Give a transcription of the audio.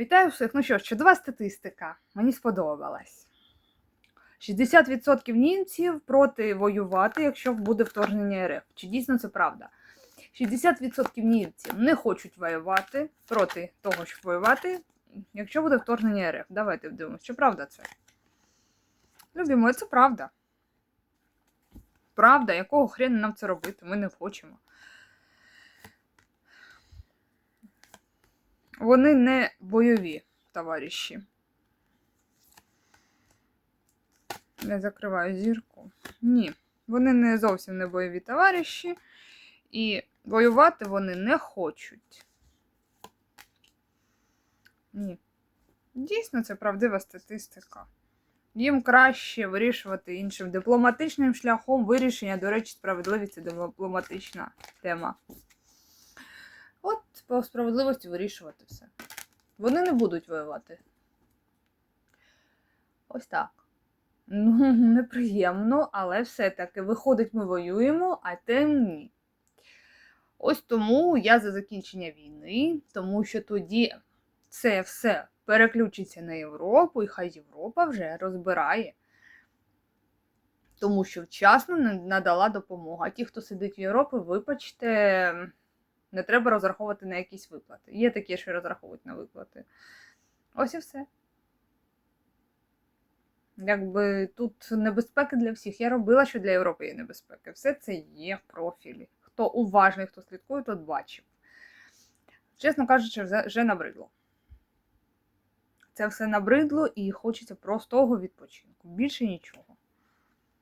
Вітаю всіх. Ну що ж, чудова статистика. Мені сподобалась. 60% німців проти воювати, якщо буде вторгнення РФ. Чи дійсно це правда? 60% німців не хочуть воювати проти того, щоб воювати, якщо буде вторгнення РФ. Давайте дивимося, чи правда це? Любимо, це правда. Правда, якого хрена нам це робити? Ми не хочемо. Вони не бойові товариші. Я закриваю зірку. Ні, вони не зовсім не бойові товариші, і воювати вони не хочуть. Ні. Дійсно, це правдива статистика. Їм краще вирішувати іншим дипломатичним шляхом вирішення, до речі, справедливість це дипломатична тема. От по справедливості вирішувати все. Вони не будуть воювати. Ось так. Ну, неприємно, але все-таки виходить, ми воюємо, а тим ні. Ось тому я за закінчення війни, тому що тоді це все переключиться на Європу, і хай Європа вже розбирає. Тому що вчасно надала допомогу. А ті, хто сидить в Європі, вибачте, не треба розраховувати на якісь виплати. Є такі, що розраховують на виплати. Ось і все. Якби тут небезпеки для всіх. Я робила, що для Європи є небезпеки. Все це є в профілі. Хто уважний, хто слідкує, тот бачив. Чесно кажучи, вже, набридло. Це все набридло і хочеться простого відпочинку. Більше нічого.